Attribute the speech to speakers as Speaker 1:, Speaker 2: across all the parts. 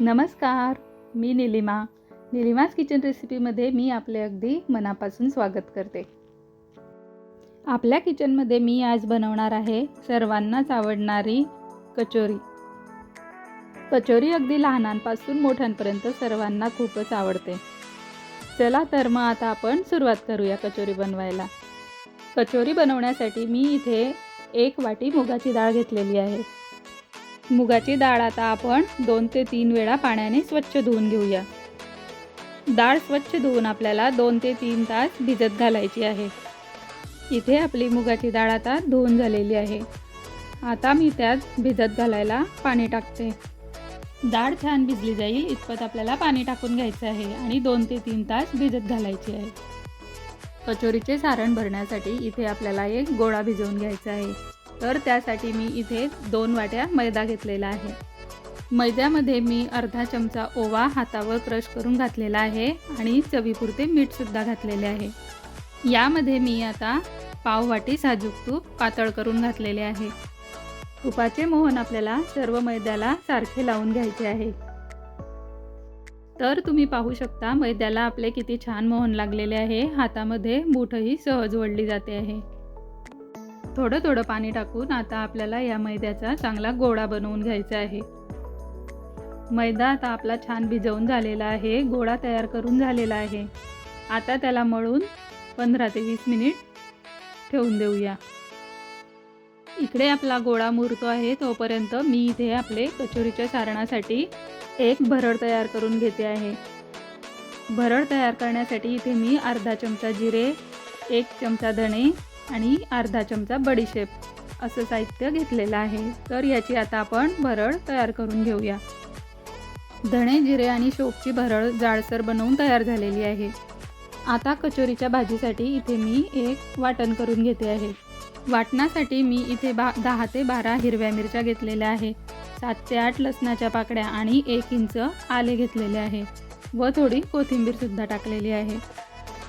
Speaker 1: नमस्कार मी निलिमा. निलिमाज किचन रेसिपीमध्ये मी आपले अगदी मनापासून स्वागत करते. आपल्या किचनमध्ये मी आज बनवणार आहे सर्वांनाच आवडणारी कचोरी. कचोरी अगदी लहानांपासून मोठ्यांपर्यंत सर्वांना खूपच आवडते. चला तर मग आता आपण सुरुवात करूया कचोरी बनवायला. कचोरी बनवण्यासाठी मी इथे एक वाटी मुगाची डाळ घेतलेली आहे. मुगाची डाळ आता आपण दोन ते तीन वेळा पाण्याने स्वच्छ धुवून घेऊया. डाळ स्वच्छ धुवून आपल्याला दोन ते तीन तास भिजत घालायची आहे. इथे आपली मुगाची डाळ आता धुवून झालेली आहे. आता मी त्यात भिजत घालायला पाणी टाकते. डाळ छान भिजली जाईल इतपत आपल्याला पाणी टाकून घ्यायचं आहे आणि दोन ते तीन तास भिजत घालायची आहे. कचोरीचे सारण भरण्यासाठी इथे आपल्याला एक गोळा भिजवून घ्यायचा आहे. तर त्यासाठी मी इथे दोन वाट्या मैदा घेतलेला आहे. मैद्यामध्ये मी अर्धा चमचा ओवा हातावर क्रश करून घातलेला आहे आणि चवीपुरते मीठसुद्धा घातलेले आहे. यामध्ये मी आता पाव वाटी साजूक तूप पातळ करून घातलेले आहे. तुपाचे मोहन आपल्याला सर्व मैद्याला सारखे लावून घ्यायचे आहे. तर तुम्ही पाहू शकता मैद्याला आपले किती छान मोहन लागलेले आहे. हातामध्ये मूठही सहज वळली जाते आहे. थोडं थोडं पाणी टाकून आता आपल्याला या मैद्याचा चांगला गोळा बनवून घ्यायचा आहे. मैदा आता आपला छान भिजवून झालेला आहे गोळा तयार करून झालेला आहे. आता त्याला मळून पंधरा ते वीस मिनिट ठेवून देऊया. इकडे आपला गोळा मुरतो आहे तोपर्यंत मी इथे आपले कचोरीच्या सारणासाठी एक भरड तयार करून घेते आहे. भरड तयार करण्यासाठी इथे मी अर्धा चमचा जिरे एक चमचा धणे आणि अर्धा चमचा बडीशेप असं साहित्य घेतलेलं आहे. तर याची आता आपण भरळ तयार करून घेऊया. धणे जिरे आणि शोपची भरळ जाडसर बनवून तयार झालेली आहे. आता कचोरीच्या भाजीसाठी इथे मी एक वाटण करून घेते आहे. वाटणासाठी मी इथे बा दहा ते बारा हिरव्या मिरच्या घेतलेल्या आहे. सात ते आठ लसणाच्या पाकड्या आणि एक इंच आले घेतलेले आहे. व थोडी कोथिंबीरसुद्धा टाकलेली आहे.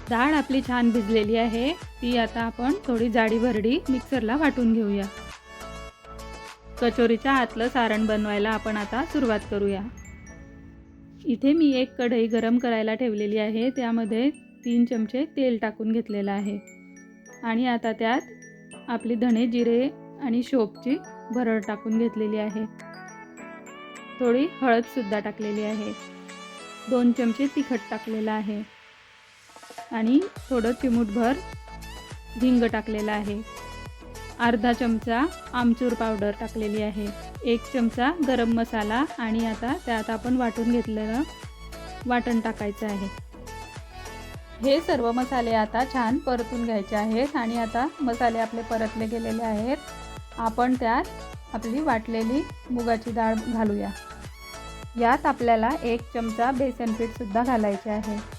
Speaker 1: डाळ आपली छान भिजलेली आहे. ती आता आपण थोडी जाडी भरडी मिक्सरला वाटून घेऊया. कचोरीच्या आतलं सारण बनवायला आपण आता सुरुवात करूया. इथे मी एक कढई गरम करायला ठेवलेली आहे. त्यामध्ये तीन चमचे तेल टाकून घेतलेलं आहे. आणि आता त्यात आपली धणे जिरे आणि शोपची भरड टाकून घेतलेली आहे. थोडी हळदसुद्धा टाकलेली आहे. दोन चमचे तिखट टाकलेलं आहे. आणि थोडं चिमूटभर हिंग टाकलेलं आहे. अर्धा चमचा आमचूर पावडर टाकलेली आहे. एक चमचा गरम मसाला आणि आता त्यात आपण वाटून घेतलेलं वाटण टाकायचं आहे. हे सर्व मसाले आता छान परतून घ्यायचे आहेत आणि आता मसाले आपले परतले गेलेले आहेत. आपण त्यात आपली वाटलेली मुगाची डाळ घालूया. यात आपल्याला एक चमचा बेसन पीठसुद्धा घालायचे आहे.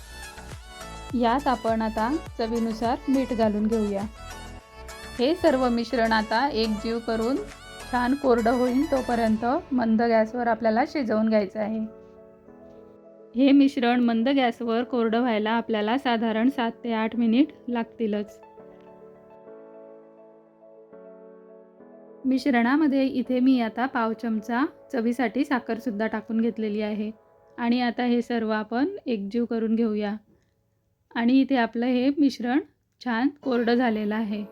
Speaker 1: यात आपण आता चवीनुसार मीठ घालून घेऊया. हे सर्व मिश्रण आता एकजीव करून छान कोरडं होईल तोपर्यंत मंद गॅसवर आपल्याला शिजवून घ्यायचं आहे. हे मिश्रण मंद गॅसवर कोरडं व्हायला आपल्याला साधारण सात ते आठ मिनिट लागतीलच. मिश्रणामध्ये इथे मी आता पाव चमचा चवीसाठी साखरसुद्धा टाकून घेतलेली आहे. आणि आता हे सर्व आपण एकजीव करून घेऊया. आणि इथे आपलं हे मिश्रण छान कोरडं झालेलं आहे.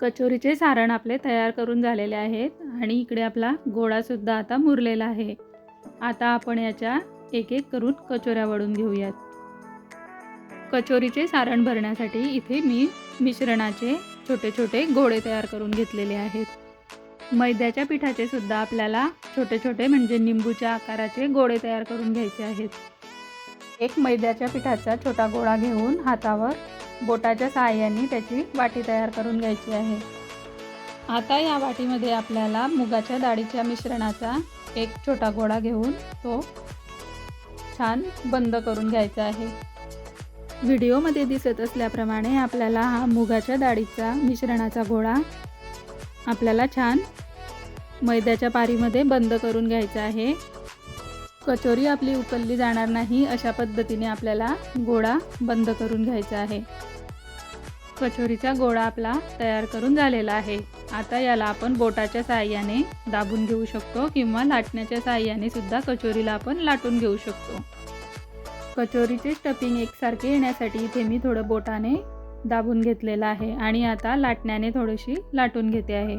Speaker 1: कचोरीचे सारण आपले तयार करून झालेले आहेत आणि इकडे आपला गोळासुद्धा आता मुरलेला आहे. आता आपण याच्या एक एक करून कचोऱ्या वळून घेऊयात. कचोरीचे सारण भरण्यासाठी इथे मी मिश्रणाचे छोटे छोटे गोळे तयार करून घेतलेले आहेत. मैद्याच्या पिठाचे सुद्धा आपल्याला छोटे छोटे म्हणजे निंबूच्या आकाराचे गोळे तयार करून घ्यायचे आहेत. एक मैद्याच्या पिठाचा छोटा गोळा घेऊन हातावर बोटाच्या सहाय्याने त्याची वाटी तयार करून घ्यायची आहे. आता या वाटीमध्ये आपल्याला मुगाच्या डाळीच्या मिश्रणाचा एक छोटा गोळा घेऊन तो छान बंद करून घ्यायचा आहे. व्हिडिओमध्ये दिसत असल्याप्रमाणे आपल्याला हा मुगाच्या डाळीचा मिश्रणाचा गोळा आपल्याला छान मैद्याच्या पारीमध्ये बंद करून घ्यायचा आहे. कचोरी आपली उकलली जाणार नाही अशा पद्धतीने आपल्याला गोळा बंद करून घ्यायचा आहे. कचोरीचा गोळा आपला तयार करून झालेला आहे. आता याला आपण बोटाच्या साहाय्याने दाबून घेऊ शकतो किंवा लाटण्याच्या साहाय्याने सुद्धा कचोरीला आपण लाटून घेऊ शकतो. कचोरीचे स्टफिंग एकसारखे येण्यासाठी इथे मी थोडं बोटाने दाबून घेतलेलं आहे आणि आता लाटण्याने थोडीशी लाटून घेते आहे.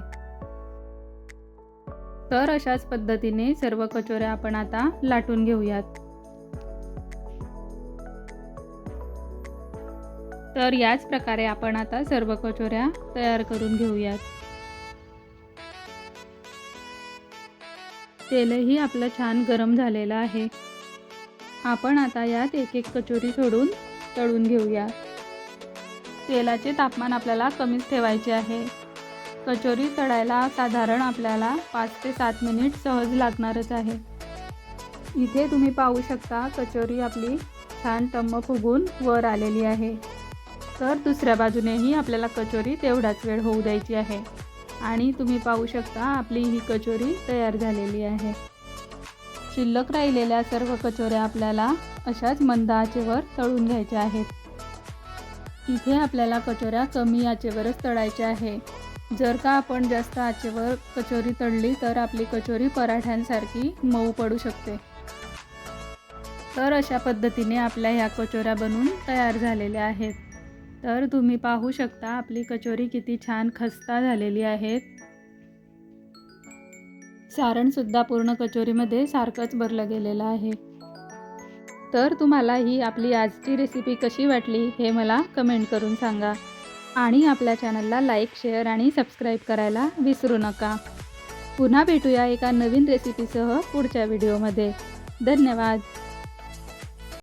Speaker 1: तर अशाच पद्धतीने सर्व कचोऱ्या आपण आता लाटून घेऊयात. तर याच प्रकारे आपण आता सर्व कचोऱ्या तयार करून घेऊयात. तेलही आपलं छान गरम झालेलं आहे. आपण आता यात एक एक कचोरी सोडून तळून घेऊया. तेलाचे तापमान आपल्याला कमीच ठेवायचे आहे. कचोरी तळायला साधारण आपल्याला पाच ते सात मिनिट सहज लागणारच आहे. इथे तुम्ही पाहू शकता कचोरी आपली छान टम्म फुगून वर आलेली आहे. तर दुसऱ्या बाजूनेही आपल्याला कचोरी तेवढाच वेळ होऊ द्यायची आहे. आणि तुम्ही पाहू शकता आपली ही कचोरी तयार झालेली आहे. शिल्लक राहिलेल्या सर्व कचोऱ्या आपल्याला अशाच मंद आचेवर तळून घ्यायच्या आहेत. इथे आपल्याला कचोऱ्या कमी आचेवरच तळायच्या आहे. जर का आपण जास्त आचेवर कचोरी तळली तर आपली कचोरी पराठ्यांसारखी मऊ पडू शकते. तर अशा पद्धतीने आपल्या ह्या कचोऱ्या बनून तयार झालेल्या आहेत. तर तुम्ही पाहू शकता आपली कचोरी किती छान खस्ता झालेली आहेत. सारणसुद्धा पूर्ण कचोरीमध्ये सारखंच भरलं गेलेलं आहे. तर तुम्हाला ही आपली आजची रेसिपी कशी वाटली हे मला कमेंट करून सांगा. आणि आपल्या चॅनलला लाईक शेअर आणि सबस्क्राईब करायला विसरू नका. पुन्हा भेटूया एका नवीन रेसिपीसह पुढच्या व्हिडिओमध्ये. धन्यवाद.